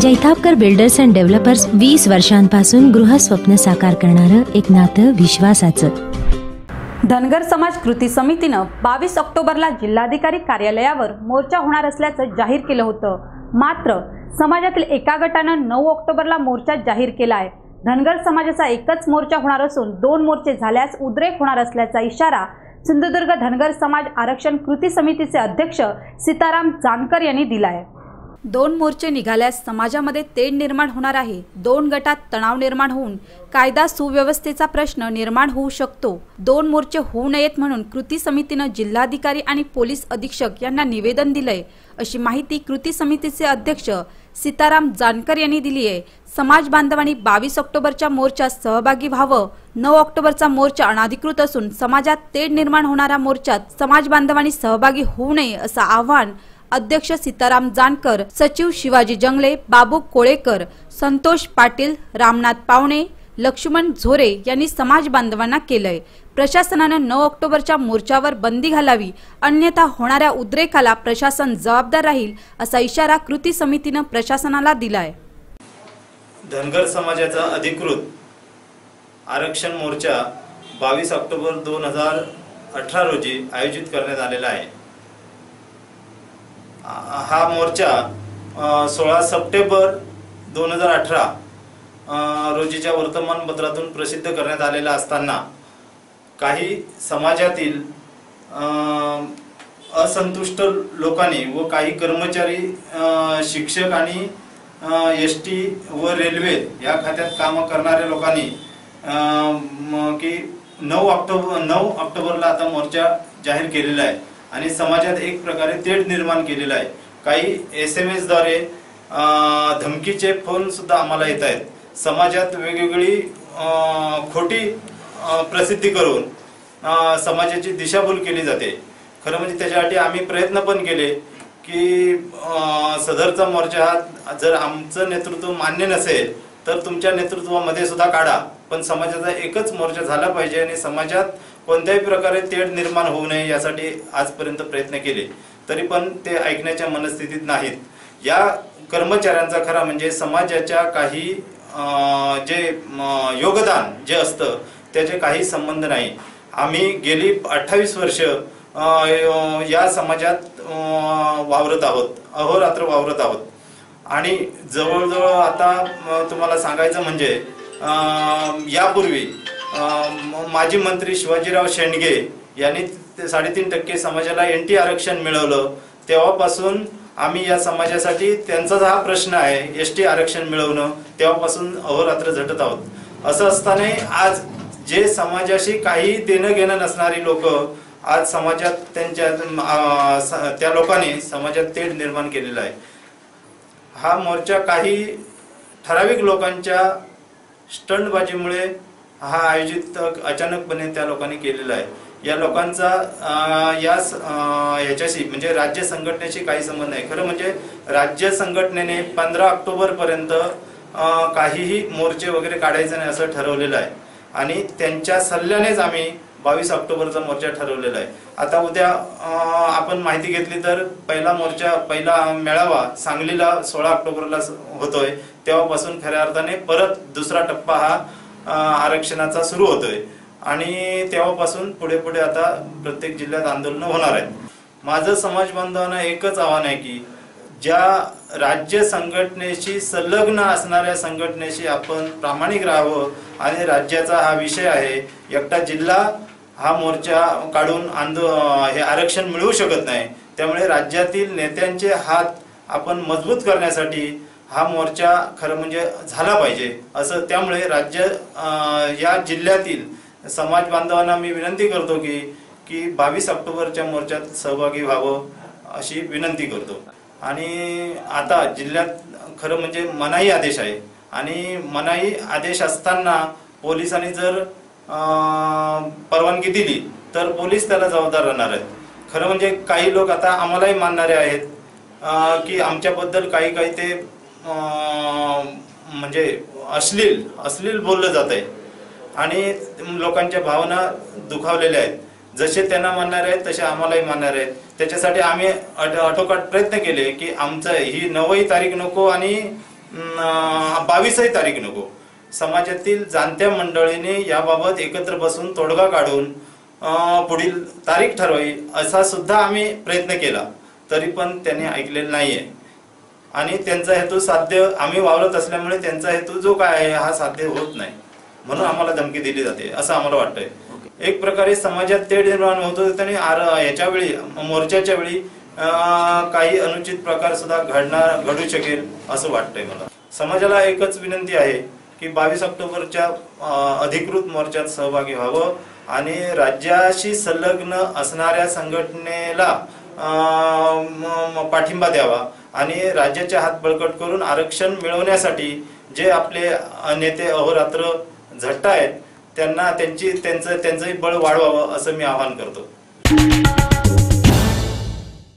Jaitapkar builders and developers वीस वर्षांपासून गृहस्वप्न साकार करणारं एक नातं विश्वासाचं. धनगर समाज कृती समितीनं बावीस ऑक्टोबरला जिल्हाधिकारी कार्यालयावर मोर्चा होणार असल्याचं जाहीर केलं होतं. मात्र समाजातील एका गटानं नऊ ऑक्टोबरला मोर्चा जाहीर केला आहे. धनगर समाजाचा एकच मोर्चा होणार असून दोन मोर्चे झाल्यास उद्रेक होणार असल्याचा इशारा सिंधुदुर्ग धनगर समाज आरक्षण कृती समितीचे अध्यक्ष सीताराम जानकर यांनी दिला आहे दोन मोर्चे निघाल्यास समाजामध्ये तेढ निर्माण होणार आहे. दोन गटात तणाव निर्माण होऊन कायदा सुव्यवस्थेचा प्रश्न निर्माण होऊ शकतो. दोन मोर्चे होऊ नयेत म्हणून कृती समितीनं जिल्हाधिकारी आणि पोलीस अधीक्षक यांना निवेदन दिलंय. अशी माहिती कृती समितीचे अध्यक्ष सीताराम जानकर यांनी दिली आहे समाज बांधवांनी बावीस ऑक्टोबरच्या मोर्चात सहभागी व्हावं. नऊ ऑक्टोबरचा मोर्चा अनाधिकृत असून समाजात तेढ निर्माण होणाऱ्या मोर्चात समाज बांधवांनी सहभागी होऊ नये असं आवाहन अध्यक्ष सीताराम जानकर सचिव शिवाजी जंगले बाबू कोळेकर संतोष पाटील रामनाथ पावणे लक्ष्मण झोरे यांनी समाज बांधवांना केलंय. प्रशासनानं नऊ ऑक्टोबरच्या मोर्चावर बंदी घालावी अन्यथा होणाऱ्या उद्रेकाला प्रशासन जबाबदार राहील असा इशारा कृती समितीनं प्रशासनाला दिलाय. धनगर समाजाचा अधिकृत आरक्षण मोर्चा बावीस ऑक्टोबर दोन हजार अठरा रोजी आयोजित करण्यात आलेला आहे. हा मोर्चा सोळा सप्टेंबर दोन हजार अठरा रोजीच्या वर्तमानपत्रातून प्रसिद्ध करण्यात आलेला असताना काही समाजातील असंतुष्ट लोकांनी व काही कर्मचारी शिक्षक आणि एस टी व रेल्वे या खात्यात कामं करणाऱ्या लोकांनी की नऊ ऑक्टोबर नऊ ऑक्टोबरला आता मोर्चा जाहीर केलेला आहे. आणि समाजात एक प्रकारे तेढ निर्माण केलेला आहे. काही एस एम एसद्वारे धमकीचे फोन सुद्धा आम्हाला येत आहेत. समाजात वेगवेगळी खोटी प्रसिद्धी करून समाजाची दिशाभूल केली जाते. खरं म्हणजे त्याच्यासाठी आम्ही प्रयत्न पण केले की सदरचा मोर्चा हा जर आमचं नेतृत्व मान्य नसेल तर तुमच्या नेतृत्वामध्ये सुद्धा काढा. पण समाजाचा एकच मोर्चा झाला पाहिजे आणि समाजात कोणत्याही प्रकारे तेढ निर्माण होऊ नये यासाठी आजपर्यंत प्रयत्न केले. तरी पण ते ऐकण्याच्या मनस्थितीत नाहीत. या कर्मचाऱ्यांचा खरा म्हणजे समाजाच्या काही जे योगदान जे असतं त्याचे काही संबंध नाही. आम्ही गेली अठ्ठावीस वर्ष या समाजात वावरत आहोत. अहोरात्र वावरत आहोत. आणि जवळजवळ आता तुम्हाला सांगायचं म्हणजे यापूर्वी माजी मंत्री शिवाजीराव शेंडगे यांनी ते साडेतीन टक्के समाजाला एन टी आरक्षण मिळवलं. तेव्हापासून आम्ही या समाजासाठी त्यांचा हा प्रश्न आहे एस टी आरक्षण मिळवणं. तेव्हापासून अहोरात्र झटत आहोत. असं असताना आज जे समाजाशी काही देणं घेणं नसणारी लोक आज समाजात त्यांच्या त्या लोकांनी समाजात तेढ निर्माण केलेला आहे. हा मोर्चा काही ठराविक लोकांच्या स्टंटबाजीमुळे हा आयोजित अचानकपणे त्या लोकांनी केलेला आहे. या लोकांचा या ह्याच्याशी म्हणजे राज्य संघटनेशी काही संबंध नाही. खरं म्हणजे राज्य संघटनेने पंधरा ऑक्टोबरपर्यंत काहीही मोर्चे वगैरे काढायचे नाही असं ठरवलेलं आहे. आणि त्यांच्या सल्ल्यानेच आम्ही बावीस ऑक्टोबरचा मोर्चा ठरवलेला आहे. आता उद्या आपण माहिती घेतली तर पहिला मोर्चा पहिला मेळावा सांगलीला सोळा ऑक्टोबरला होतोय. तेव्हापासून खऱ्या अर्थाने परत दुसरा टप्पा हा आरक्षणाचा सुरू होतोय. आणि तेव्हापासून पुढे पुढे आता प्रत्येक जिल्ह्यात आंदोलन होणार आहेत. माझं समाज बांधवांना एकच आव्हान आहे की ज्या राज्य संघटनेशी संलग्न असणाऱ्या संघटनेशी आपण प्रामाणिक राहावं आणि राज्याचा हा विषय आहे एकटा जिल्हा हा मोर्चा काढून आंदो हे आरक्षण मिळवू शकत नाही. त्यामुळे राज्यातील नेत्यांचे हात आपण मजबूत करण्यासाठी हा मोर्चा खरं म्हणजे झाला पाहिजे. असं त्यामुळे राज्य या जिल्ह्यातील समाज बांधवांना मी विनंती करतो की की बावीस ऑक्टोबरच्या मोर्चात सहभागी व्हावं अशी विनंती करतो. आणि आता जिल्ह्यात खरं म्हणजे मनाई आदेश आहे. आणि मनाई आदेश असताना पोलिसांनी जर परवानगी दिली तर पोलीस त्याला जबाबदार राहणार आहेत. खरं म्हणजे काही लोक आता आम्हालाही मानणारे आहेत की आमच्याबद्दल काही काही ते म्हणजे अश्लील अश्लील बोललं जात आहे. आणि लोकांच्या भावना दुखावलेल्या आहेत. जसे त्यांना मानणार आहेत तसे आम्हालाही मानणार आहेत. त्याच्यासाठी आम्ही अट- आटोकाट प्रयत्न केले की आमचं ही नवही तारीख नको आणि बावीसही तारीख नको. समाजातील जाणत्या मंडळीने याबाबत एकत्र बसून तोडगा काढून पुढील तारीख ठरवावी असा सुद्धा आम्ही प्रयत्न केला. तरी पण त्यांनी ऐकलेलं नाही आहे आणि त्यांचा हेतू साध्य आम्ही वावरत असल्यामुळे त्यांचा हेतू जो काय आहे हा साध्य होत नाही. म्हणून आम्हाला धमकी दिली जाते असं आम्हाला वाटतंय. एक प्रकारे समाजात तेढ निर्माण होतो त्यांनी आर याच्या वेळी मोर्चाच्या वेळी काही अनुचित प्रकार सुद्धा घडणार घडू शकेल असं वाटतंय मला. समाजाला एकच विनंती आहे की बावीस ऑक्टोबरच्या अधिकृत मोर्चात सहभागी व्हावं आणि राज्याशी संलग्न असणाऱ्या संघटनेला पाठिंबा द्यावा. आणि राज्याचे हात बळकट करून आरक्षण मिळवण्यासाठी जे आपले नेते अहोरात्र आहेत त्यांना त्यांची त्यांचं त्यांचंही बळ वाढवावं असं मी आवाहन करतो.